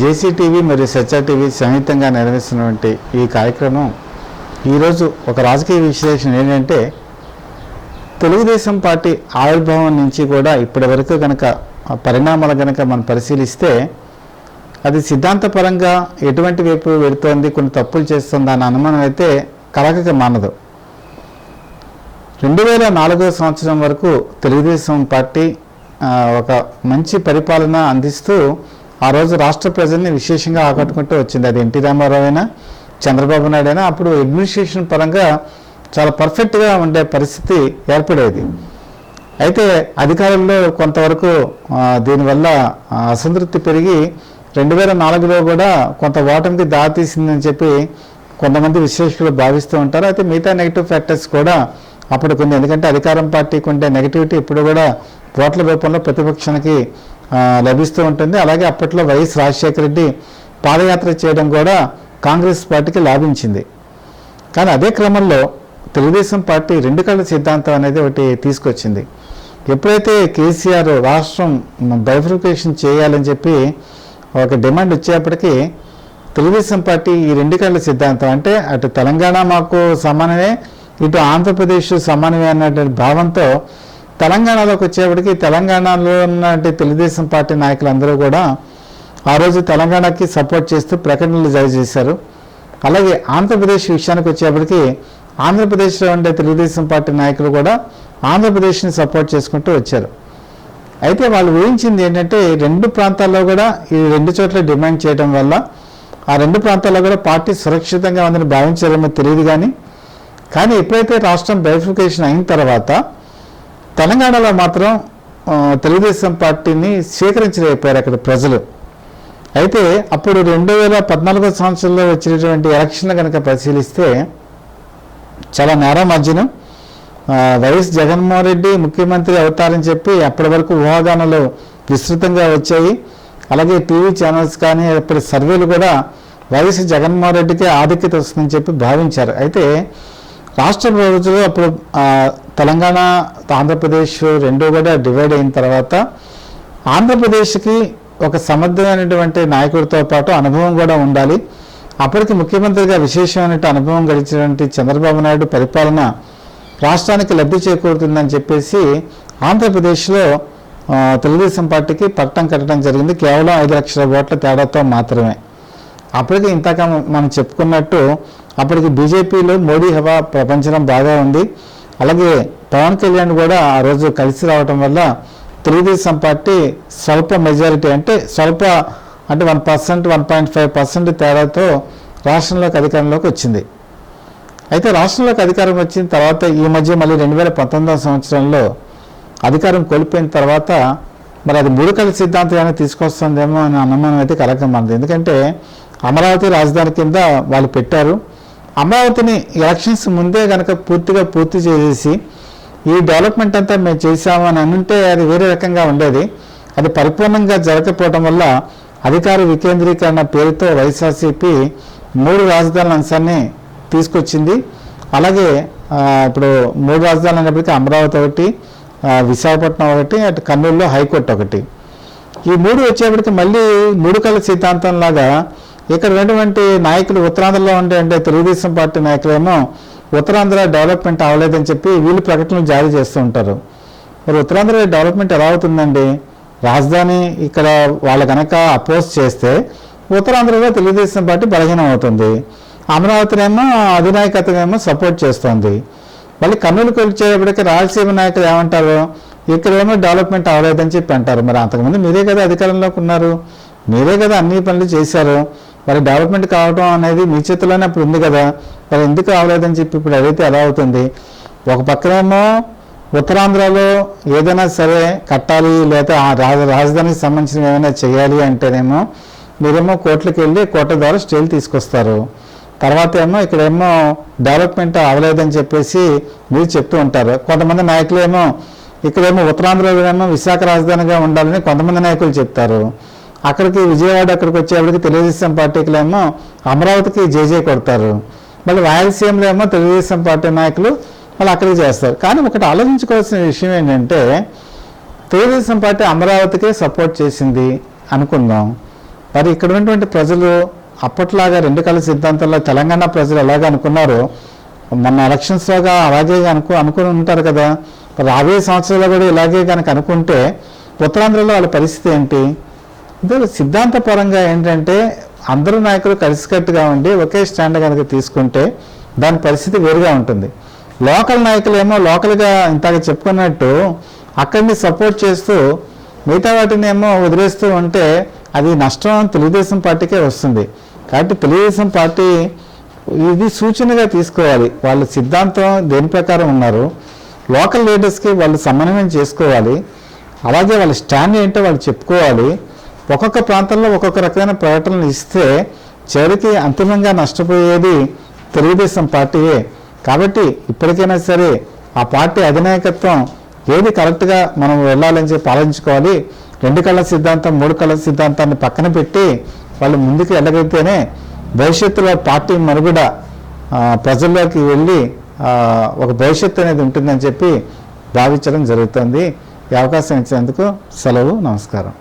JCTV మరియు సత్య TV సంయుక్తంగా నిర్వహిస్తున్నటువంటి ఈ కార్యక్రమం. ఈరోజు ఒక రాజకీయ విశ్లేషణ ఏంటంటే తెలుగుదేశం పార్టీ ఆవిర్భావం నుంచి కూడా ఇప్పటి వరకు కనుక పరిణామాలు కనుక మనం పరిశీలిస్తే అది సిద్ధాంతపరంగా ఎటువంటి వైపు వెళుతోంది కొన్ని తప్పులు చేస్తుంది అన్న అనుమానం అయితే కలకక మానదు. రెండు వేల నాలుగో సంవత్సరం వరకు తెలుగుదేశం పార్టీ ఒక మంచి పరిపాలన అందిస్తూ ఆ రోజు రాష్ట్ర ప్రజల్ని విశేషంగా ఆకట్టుకుంటూ వచ్చింది. అది ఎన్టీ రామారావు అయినా చంద్రబాబు నాయుడు అయినా అప్పుడు అడ్మినిస్ట్రేషన్ పరంగా చాలా పర్ఫెక్ట్గా ఉండే పరిస్థితి ఏర్పడేది. అయితే అధికారుల్లో కొంతవరకు దీనివల్ల అసంతృప్తి పెరిగి రెండు వేల నాలుగులో కూడా కొంత ఓటమికి దారితీసిందని చెప్పి కొంతమంది విశ్లేషకులు భావిస్తూ ఉంటారు. అయితే మిగతా నెగిటివ్ ఫ్యాక్టర్స్ కూడా అప్పుడు కొన్ని ఎందుకంటే అధికారం పార్టీకి ఉండే నెగిటివిటీ ఇప్పుడు కూడా ఓట్ల రూపంలో ప్రతిపక్షానికి లభిస్తూ ఉంటుంది. అలాగే అప్పట్లో వైఎస్ రాజశేఖర రెడ్డి పాదయాత్ర చేయడం కూడా కాంగ్రెస్ పార్టీకి లాభించింది. కానీ అదే క్రమంలో తెలుగుదేశం పార్టీ రెండు కళ్ళ సిద్ధాంతం అనేది ఒకటి తీసుకొచ్చింది. ఎప్పుడైతే కేసీఆర్ రాష్ట్రం బైఫికేషన్ చేయాలని చెప్పి ఒక డిమాండ్ వచ్చేప్పటికీ తెలుగుదేశం పార్టీ ఈ రెండు కళ్ళ సిద్ధాంతం అంటే అటు తెలంగాణ మాకు సమానమే ఇటు ఆంధ్రప్రదేశ్ సమానమే అన్నటువంటి భావంతో తెలంగాణలోకి వచ్చేప్పటికి తెలంగాణలో ఉన్నటువంటి తెలుగుదేశం పార్టీ నాయకులందరూ కూడా ఆ రోజు తెలంగాణకి సపోర్ట్ చేస్తూ ప్రకటనలు జారీ చేశారు. అలాగే ఆంధ్రప్రదేశ్ విషయానికి వచ్చేప్పటికి ఆంధ్రప్రదేశ్లో ఉండే తెలుగుదేశం పార్టీ నాయకులు కూడా ఆంధ్రప్రదేశ్ని సపోర్ట్ చేసుకుంటూ వచ్చారు. అయితే వాళ్ళు ఊహించింది ఏంటంటే రెండు ప్రాంతాల్లో కూడా ఈ రెండు చోట్ల డిమాండ్ చేయడం వల్ల ఆ రెండు ప్రాంతాల్లో కూడా పార్టీ సురక్షితంగా ఉందని భావించారేమో తెలియదు కానీ కానీ ఎప్పుడైతే రాష్ట్రం బైఫికేషన్ అయిన తర్వాత తెలంగాణలో మాత్రం తెలుగుదేశం పార్టీని స్వీకరించలేకపోయారు అక్కడ ప్రజలు. అయితే అప్పుడు రెండు వేల పద్నాలుగో సంవత్సరంలో వచ్చినటువంటి ఎలక్షన్లు కనుక పరిశీలిస్తే చాలా నేర మార్జినం. వైఎస్ జగన్మోహన్ రెడ్డి ముఖ్యమంత్రి అవుతారని చెప్పి అప్పటి వరకు ఊహాగానాలు విస్తృతంగా వచ్చాయి. అలాగే టీవీ ఛానల్స్ కానీ అప్పటి సర్వేలు కూడా వైఎస్ జగన్మోహన్ రెడ్డికి ఆధిక్యత వస్తుందని చెప్పి భావించారు. అయితే రాష్ట్ర ప్రభుత్వం అప్పుడు తెలంగాణ ఆంధ్రప్రదేశ్ రెండో కూడా డివైడ్ అయిన తర్వాత ఆంధ్రప్రదేశ్కి ఒక సమర్థమైనటువంటి నాయకుడితో పాటు అనుభవం కూడా ఉండాలి. అప్పటికి ముఖ్యమంత్రిగా విశేషమైన అనుభవం గడిచినటువంటి చంద్రబాబు నాయుడు పరిపాలన రాష్ట్రానికి లబ్ధి చేకూరుతుందని చెప్పేసి ఆంధ్రప్రదేశ్లో తెలుగుదేశం పార్టీకి పట్టం కట్టడం జరిగింది. కేవలం ఐదు లక్షల ఓట్ల తేడాతో మాత్రమే. అప్పటికి ఇంతక మనం చెప్పుకున్నట్టు అప్పటికి బీజేపీలో మోడీ హవా ప్రపంచం బాగా ఉంది. అలాగే పవన్ కళ్యాణ్ కూడా ఆ రోజు కలిసి రావటం వల్ల తెలుగుదేశం పార్టీ స్వల్ప మెజారిటీ అంటే స్వల్ప అంటే one percent one point five percent తేడాతో రాష్ట్రంలోకి అధికారంలోకి వచ్చింది. అయితే రాష్ట్రంలోకి అధికారం వచ్చిన తర్వాత ఈ మధ్య మళ్ళీ రెండు వేల పంతొమ్మిదవ సంవత్సరంలో అధికారం కోల్పోయిన తర్వాత మరి అది మూడుకల సిద్ధాంతం తీసుకొస్తుందేమో అని అనుమానం అయితే కలగమంది ఎందుకంటే అమరావతి రాజధాని కింద వాళ్ళు పెట్టారు. అమరావతిని ఎలక్షన్స్ ముందే కనుక పూర్తిగా పూర్తి చేసేసి ఈ డెవలప్మెంట్ అంతా మేము చేసాము అని అనుంటే అది వేరే రకంగా ఉండేది. అది పరిపూర్ణంగా జరగకపోవడం వల్ల అధికార వికేంద్రీకరణ పేరుతో వైఎస్ఆర్సీపీ మూడు రాజధానుల అంశాన్ని తీసుకొచ్చింది. అలాగే ఇప్పుడు మూడు రాజధానులు అనేప్పటికీ అమరావతి ఒకటి విశాఖపట్నం ఒకటి అటు కర్నూలులో హైకోర్టు ఒకటి. ఈ మూడు వచ్చేప్పటికి మళ్ళీ మూడు కళ్ళ సిద్ధాంతం లాగా ఇక్కడ ఉన్నటువంటి నాయకులు ఉత్తరాంధ్రలో ఉండే అంటే తెలుగుదేశం పార్టీ నాయకులేమో ఉత్తరాంధ్ర డెవలప్మెంట్ అవ్వలేదని చెప్పి వీళ్ళు ప్రకటనలు జారీ చేస్తూ ఉంటారు. మరి ఉత్తరాంధ్ర డెవలప్మెంట్ ఎలా అవుతుందండి? రాజధాని ఇక్కడ వాళ్ళు కనుక అపోజ్ చేస్తే ఉత్తరాంధ్రలో తెలుగుదేశం పార్టీ బలహీనం అవుతుంది. అమరావతినేమో అధినాయకతనేమో సపోర్ట్ చేస్తోంది. మళ్ళీ కర్నూలుకి వచ్చేటప్పటికి రాయలసీమ నాయకులు ఏమంటారు? ఇక్కడేమో డెవలప్మెంట్ అవ్వలేదని చెప్పి అంటారు. మరి అంతకుముందు మీరే కదా అధికారంలోకి ఉన్నారు. మీరే కదా అన్ని పనులు చేశారు. మరి డెవలప్మెంట్ కావడం అనేది మీ చేతిలోనే అప్పుడు ఉంది కదా. మరి ఎందుకు అవ్వలేదని చెప్పి ఇప్పుడు అడిగితే ఎలా అవుతుంది? ఒక పక్కనేమో ఉత్తరాంధ్రలో ఏదైనా సరే కట్టాలి లేదా ఆ రాజ రాజధానికి సంబంధించిన ఏమైనా చేయాలి అంటేనేమో మీరేమో కోర్టులకు వెళ్ళి కోర్టు ద్వారా స్టేలు తీసుకొస్తారు. తర్వాత ఏమో ఇక్కడేమో డెవలప్మెంట్ అవ్వలేదని చెప్పేసి మీరు చెప్తూ ఉంటారు. కొంతమంది నాయకులు ఏమో ఇక్కడేమో ఉత్తరాంధ్రలో ఏమో విశాఖ రాజధానిగా ఉండాలని కొంతమంది నాయకులు చెప్తారు. అక్కడికి విజయవాడ అక్కడికి వచ్చేప్పటికి తెలుగుదేశం పార్టీకులేమో అమరావతికి జేజే కొడతారు. మళ్ళీ రాయలసీమలో ఏమో తెలుగుదేశం పార్టీ నాయకులు వాళ్ళు అక్కడికి చేస్తారు. కానీ ఒకటి ఆలోచించుకోవాల్సిన విషయం ఏంటంటే తెలుగుదేశం పార్టీ అమరావతికే సపోర్ట్ చేసింది అనుకుందాం. మరి ఇక్కడ ఉన్నటువంటి ప్రజలు అప్పట్లాగా రెండు కళ సిద్ధాంతంలో తెలంగాణ ప్రజలు ఎలాగ అనుకున్నారో మొన్న ఎలక్షన్స్లోగా అలాగే అనుకు అనుకుని ఉంటారు కదా. రాబోయే సంవత్సరాల్లో కూడా ఇలాగే కనుక అనుకుంటే ఉత్తరాంధ్రలో వాళ్ళ పరిస్థితి ఏంటి? ఇదే సిద్ధాంతపరంగా ఏంటంటే అందరూ నాయకులు కలిసికట్టుగా ఉండి ఒకే స్టాండ్ కనుక తీసుకుంటే దాని పరిస్థితి వేరుగా ఉంటుంది. లోకల్ నాయకులు ఏమో లోకల్గా ఇంతగా చెప్పుకున్నట్టు అక్కడిని సపోర్ట్ చేస్తూ మిగతా వాటిని ఏమో వదిలేస్తూ ఉంటే అది నష్టం తెలుగుదేశం పార్టీకే వస్తుంది. కాబట్టి తెలుగుదేశం పార్టీ ఇది సూచనగా తీసుకోవాలి. వాళ్ళ సిద్ధాంతం దేని ప్రకారం ఉన్నారు లోకల్ లీడర్స్కి వాళ్ళు సమన్వయం చేసుకోవాలి. అలాగే వాళ్ళ స్టాండ్ ఏంటో వాళ్ళు చెప్పుకోవాలి. ఒక్కొక్క ప్రాంతంలో ఒక్కొక్క రకమైన ప్రకటనలు ఇస్తే చివరికి అంతిమంగా నష్టపోయేది తెలుగుదేశం పార్టీయే. కాబట్టి ఇప్పటికైనా సరే ఆ పార్టీ అధినాయకత్వం ఏది కరెక్ట్గా మనం వెళ్ళాలని చెప్పి ఆలోచించుకోవాలి. రెండు కళ్ళ సిద్ధాంతం మూడు కళ్ళ సిద్ధాంతాన్ని పక్కన పెట్టి వాళ్ళు ముందుకు వెళ్ళగలిగితేనే భవిష్యత్తులో పార్టీ మనుగడ ప్రజల్లోకి వెళ్ళి ఒక భవిష్యత్తు అనేది ఉంటుందని చెప్పి భావించడం జరుగుతుంది. ఈ అవకాశం ఇచ్చినందుకు సెలవు నమస్కారం.